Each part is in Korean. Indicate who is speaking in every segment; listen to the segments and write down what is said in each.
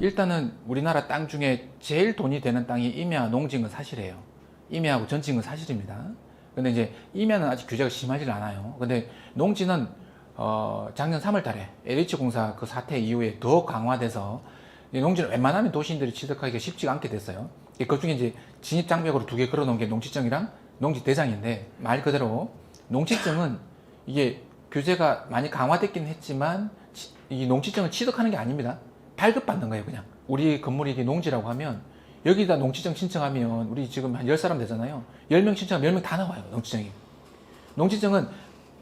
Speaker 1: 일단은 우리나라 땅 중에 제일 돈이 되는 땅이 임야 농지인 건 사실이에요. 임야하고 전지인 건 사실입니다. 근데 이제 임야는 아직 규제가 심하지 않아요. 근데 농지는 어, 작년 3월 달에 LH 공사 그 사태 이후에 더 강화돼서 이 농지는 웬만하면 도시인들이 취득하기가 쉽지가 않게 됐어요. 그 중에 이제 진입 장벽으로 두 개 걸어 놓은 게 농지증이랑 농지 대장인데 말 그대로 농지증은 이게 규제가 많이 강화됐긴 했지만 치- 이 농지증을 취득하는 게 아닙니다. 발급받는 거예요, 그냥. 우리 건물이 이게 농지라고 하면 여기다 농지증 신청하면 우리 지금 한 10사람 되잖아요. 10명 신청하면 10명 다 나와요, 농지증이. 농지증은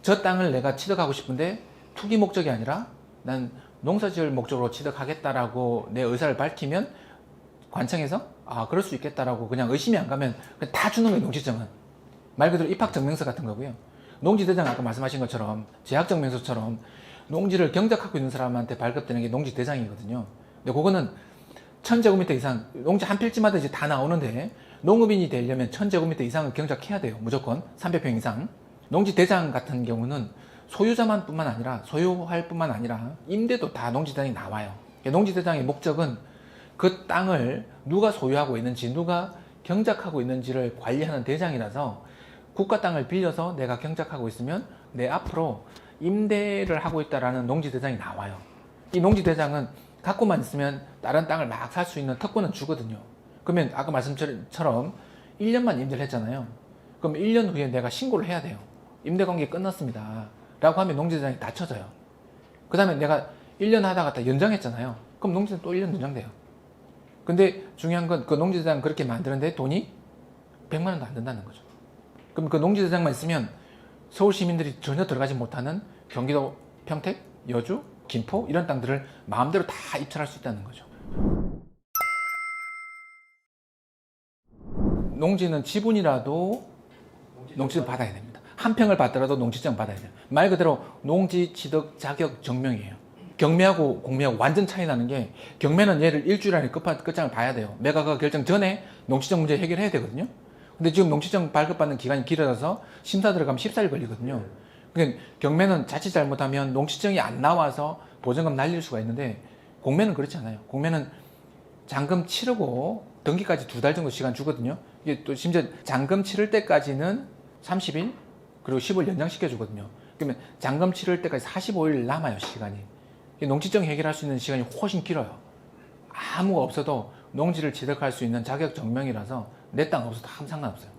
Speaker 1: 저 땅을 내가 취득하고 싶은데 투기 목적이 아니라 난 농사 지을 목적으로 취득하겠다라고 내 의사를 밝히면 관청에서 아 그럴 수 있겠다라고 그냥 의심이 안 가면 다 주는 거예요 농지증은 말 그대로 입학증명서 같은 거고요 농지대장 아까 말씀하신 것처럼 재학증명서처럼 농지를 경작하고 있는 사람한테 발급되는 게 농지 대장이거든요. 근데 그거는 천제곱미터 이상 농지 한 필지마다 이제 다 나오는데 농업인이 되려면 천제곱미터 이상을 경작해야 돼요. 무조건 300평 이상. 농지 대장 같은 경우는 소유자만 뿐만 아니라 소유할 뿐만 아니라 임대도 다 농지 대장이 나와요. 농지 대장의 목적은 그 땅을 누가 소유하고 있는지 누가 경작하고 있는지를 관리하는 대장이라서 국가 땅을 빌려서 내가 경작하고 있으면 내 앞으로 임대를 하고 있다라는 농지 대장이 나와요. 이 농지 대장은 갖고만 있으면 다른 땅을 막 살 수 있는 특권은 주거든요. 그러면 아까 말씀처럼 1년만 임대를 했잖아요. 그럼 1년 후에 내가 신고를 해야 돼요. 임대 관계 끝났습니다. 라고 하면 농지대장이 다 쳐져요. 그 다음에 내가 1년 하다가 다 연장했잖아요. 그럼 농지대장 또 1년 연장돼요. 근데 중요한 건 그 농지대장 그렇게 만드는데 돈이 100만 원도 안 든다는 거죠. 그럼 그 농지대장만 있으면 서울 시민들이 전혀 들어가지 못하는 경기도 평택, 여주, 김포 이런 땅들을 마음대로 다 입찰할 수 있다는 거죠. 농지는 지분이라도 농지증 받아야 됩니다. 한 평을 받더라도 농지증 받아야 돼요. 말 그대로 농지 취득 자격 증명이에요. 경매하고 공매하고 완전 차이 나는 게 경매는 얘를 일주일 안에 끝장을 봐야 돼요. 매각가 결정 전에 농지증 문제 해결해야 되거든요. 근데 지금 농지증 발급받는 기간이 길어져서 심사 들어가면 14일 걸리거든요. 그러니까 경매는 자칫 잘못하면 농지증이 안 나와서 보증금 날릴 수가 있는데 공매는 그렇지 않아요. 공매는 잔금 치르고 등기까지 두 달 정도 시간 주거든요. 이게 또 심지어 잔금 치를 때까지는 30일 그리고 10일 연장시켜 주거든요. 그러면 잔금 치를 때까지 45일 남아요 시간이. 이 농지증 해결할 수 있는 시간이 훨씬 길어요. 아무가 없어도 농지를 취득할 수 있는 자격 증명이라서 내 땅 없어도 아무 상관없어요.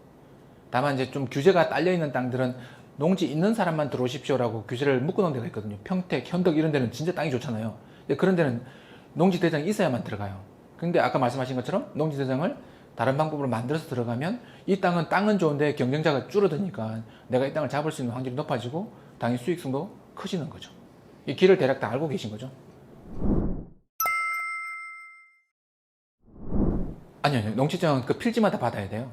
Speaker 1: 다만 이제 좀 규제가 딸려 있는 땅들은 농지 있는 사람만 들어오십시오라고 규제를 묶어놓은 데가 있거든요. 평택, 현덕 이런 데는 진짜 땅이 좋잖아요. 그런 데는 농지 대장이 있어야만 들어가요. 근데 아까 말씀하신 것처럼 농지 대장을 다른 방법으로 만들어서 들어가면 이 땅은 땅은 좋은데 경쟁자가 줄어드니까 내가 이 땅을 잡을 수 있는 확률이 높아지고 당연히 수익성도 커지는 거죠. 이 길을 대략 다 알고 계신 거죠. 아니요, 아니요. 농지증은 그 필지마다 받아야 돼요.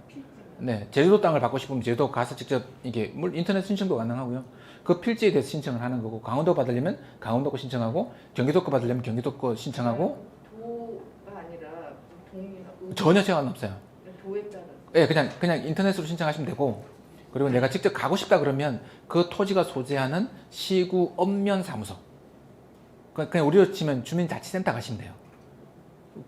Speaker 1: 네, 제주도 땅을 받고 싶으면 제주도 가서 직접 이게 물 인터넷 신청도 가능하고요. 그 필지에 대해서 신청을 하는 거고 강원도 받으려면 강원도 거 신청하고 경기도 거 받으려면 경기도 거 신청하고
Speaker 2: 도가 아니라 동이나 의-
Speaker 1: 전혀 제한 없어요.
Speaker 2: 도에 따라
Speaker 1: 예, 그냥 그냥 인터넷으로 신청하시면 되고 그리고 내가 직접 가고 싶다 그러면 그 토지가 소재하는 시구 읍면 사무소 그- 그냥 우리로 치면 주민자치센터 가시면 돼요.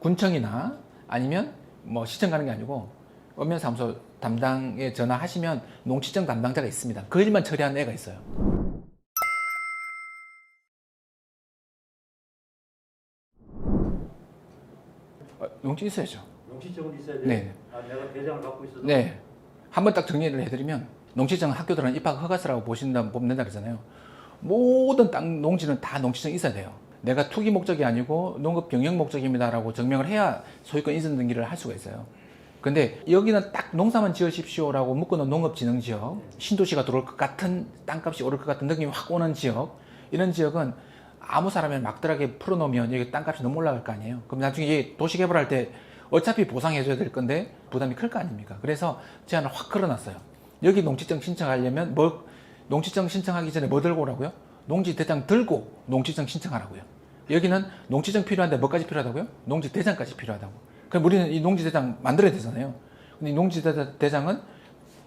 Speaker 1: 군청이나 아니면 뭐 시청 가는 게 아니고 읍면 사무소 담당에 전화하시면 농지청 담당자가 있습니다. 그 일만 처리하는 애가 있어요. 어, 농지 있어야죠.
Speaker 3: 농지증은 있어야 돼.
Speaker 1: 네.
Speaker 3: 아, 내가 대장을 갖고 있어도.
Speaker 1: 네. 한번 딱 정리를 해드리면 농지증 학교 들어간 입학 허가서라고 보신다 보면 된다 그러잖아요. 모든 땅 농지는 다 농지증 있어야 돼요. 내가 투기 목적이 아니고 농업 병역 목적입니다라고 증명을 해야 소유권 이전 등기를 할 수가 있어요. 근데 여기는 딱 농사만 지으십시오라고 묶어놓은 농업진흥지역, 신도시가 들어올 것 같은 땅값이 오를 것 같은 느낌이 확 오는 지역, 이런 지역은 아무 사람이 막들하게 풀어놓으면 여기 땅값이 너무 올라갈 거 아니에요. 그럼 나중에 이 도시 개발할 때 어차피 보상해줘야 될 건데 부담이 클 거 아닙니까? 그래서 제안을 확 걸어놨어요. 여기 농지증 신청하려면 뭐 농지증 신청하기 전에 뭐 들고 오라고요? 농지 대장 들고 농지증 신청하라고요. 여기는 농지증 필요한데 뭐까지 필요하다고요? 농지 대장까지 필요하다고. 그럼 우리는 이 농지 대장 만들어야 되잖아요. 근데 이 농지 대- 대장은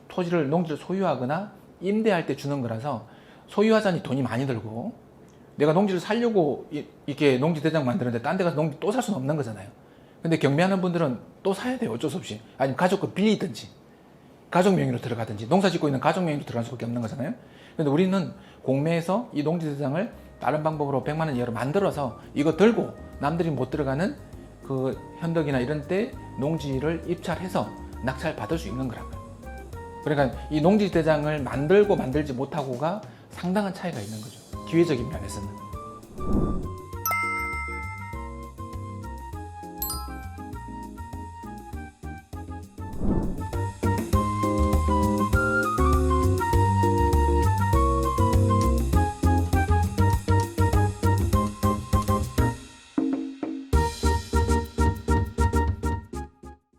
Speaker 1: 토지를 농지를 소유하거나 임대할 때 주는 거라서 소유하자니 돈이 많이 들고 내가 농지를 살려고 이- 이렇게 농지 대장 만드는데 딴 데 가서 농지 또 살 수는 없는 거잖아요. 근데 경매하는 분들은 또 사야 돼요. 어쩔 수 없이. 아니면 가족 거 빌리든지 가족 명의로 들어가든지 농사 짓고 있는 가족 명의로 들어갈 수밖에 없는 거잖아요. 근데 우리는 공매에서 이 농지 대장을 다른 방법으로 100만 원 이하로 만들어서 이거 들고 남들이 못 들어가는 그 현덕이나 이런 때 농지를 입찰해서 낙찰 받을 수 있는 거라고요. 그러니까 이 농지 대장을 만들고 만들지 못하고가 상당한 차이가 있는 거죠. 기회적인 면에서는.